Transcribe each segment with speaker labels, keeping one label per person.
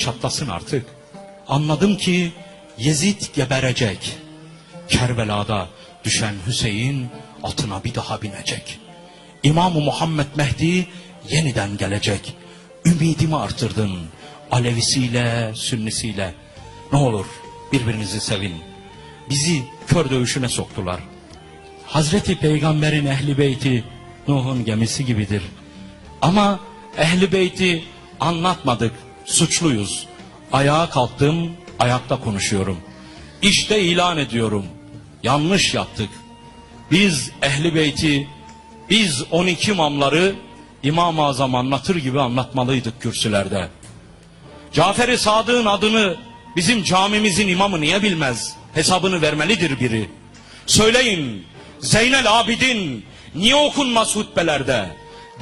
Speaker 1: çatlasın artık. Anladım ki Yezid geberecek. Kerbela'da düşen Hüseyin atına bir daha binecek. İmam-ı Muhammed Mehdi yeniden gelecek. Ümidimi artırdın. Alevisiyle, sünnisiyle. Ne olur birbirinizi sevin. Bizi kör dövüşüne soktular. Hazreti Peygamber'in ehli beyti Nuh'un gemisi gibidir. Ama ehli beyti anlatmadık, suçluyuz. Ayağa kalktım, ayakta konuşuyorum. İşte ilan ediyorum. Yanlış yaptık. Biz ehli beyti, biz 12 imamları İmam-ı Azam anlatır gibi anlatmalıydık kürsülerde. Cafer-i Sadık'ın adını bizim camimizin imamı niye bilmez? Hesabını vermelidir biri. Söyleyin Zeynel Abidin niye okunmaz hutbelerde?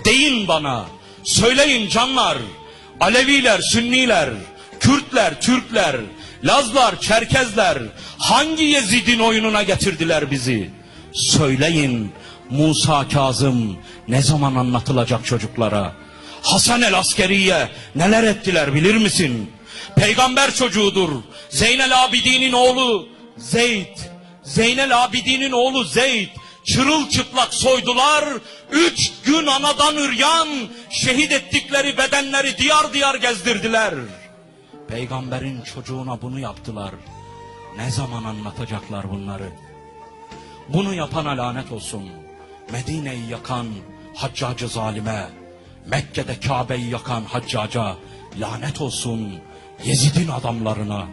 Speaker 1: Deyin bana. Söyleyin canlar. Aleviler, Sünniler, Kürtler, Türkler, Lazlar, Çerkezler hangi Yezid'in oyununa getirdiler bizi? Söyleyin Musa Kazım ne zaman anlatılacak çocuklara? Hasan el Askeriye neler ettiler bilir misin? Peygamber çocuğudur. Zeynel Abidin'in oğlu Zeyd. Zeynel Abidin'in oğlu Zeyd. Çırılçıplak soydular. Üç anadan üryan. Şehit ettikleri bedenleri diyar diyar gezdirdiler. Peygamberin çocuğuna bunu yaptılar. Ne zaman anlatacaklar bunları? Bunu yapana lanet olsun. Medine'yi yakan haccacı zalime, Mekke'de Kabe'yi yakan haccaca lanet olsun. Yezid'in adamlarına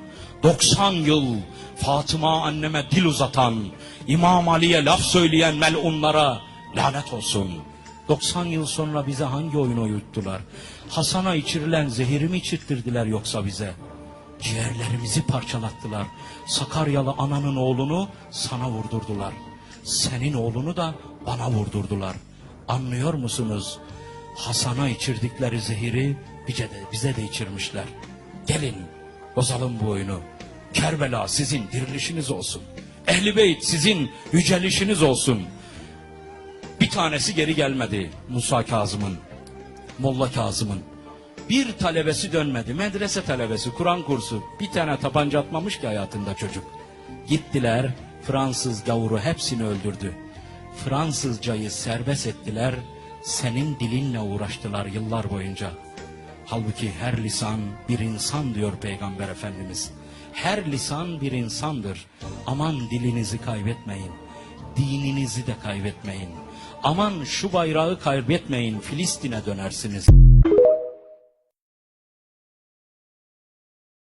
Speaker 1: 90 yıl Fatıma anneme dil uzatan, İmam Ali'ye laf söyleyen melunlara lanet olsun. 90 yıl sonra bize hangi oyunu uyuttular? Hasan'a içirilen zehiri mi içirttirdiler yoksa bize? Ciğerlerimizi parçalattılar. Sakaryalı ananın oğlunu sana vurdurdular. Senin oğlunu da bana vurdurdular. Anlıyor musunuz? Hasan'a içirdikleri zehiri bize de, bize de içirmişler. Gelin bozalım bu oyunu. Kerbela sizin dirilişiniz olsun. Ehli Beyt sizin yücelişiniz olsun. Tanesi geri gelmedi Musa Kazım'ın. Molla Kazım'ın. Bir talebesi dönmedi. Medrese talebesi, Kur'an kursu. Bir tane tabanca atmamış ki hayatında çocuk. Gittiler, Fransız gavuru hepsini öldürdü. Fransızcayı serbest ettiler, senin dilinle uğraştılar yıllar boyunca. Halbuki her lisan bir insan diyor Peygamber Efendimiz. Her lisan bir insandır. Aman dilinizi kaybetmeyin. Dininizi de kaybetmeyin. Aman şu bayrağı kaybetmeyin Filistin'e dönersiniz.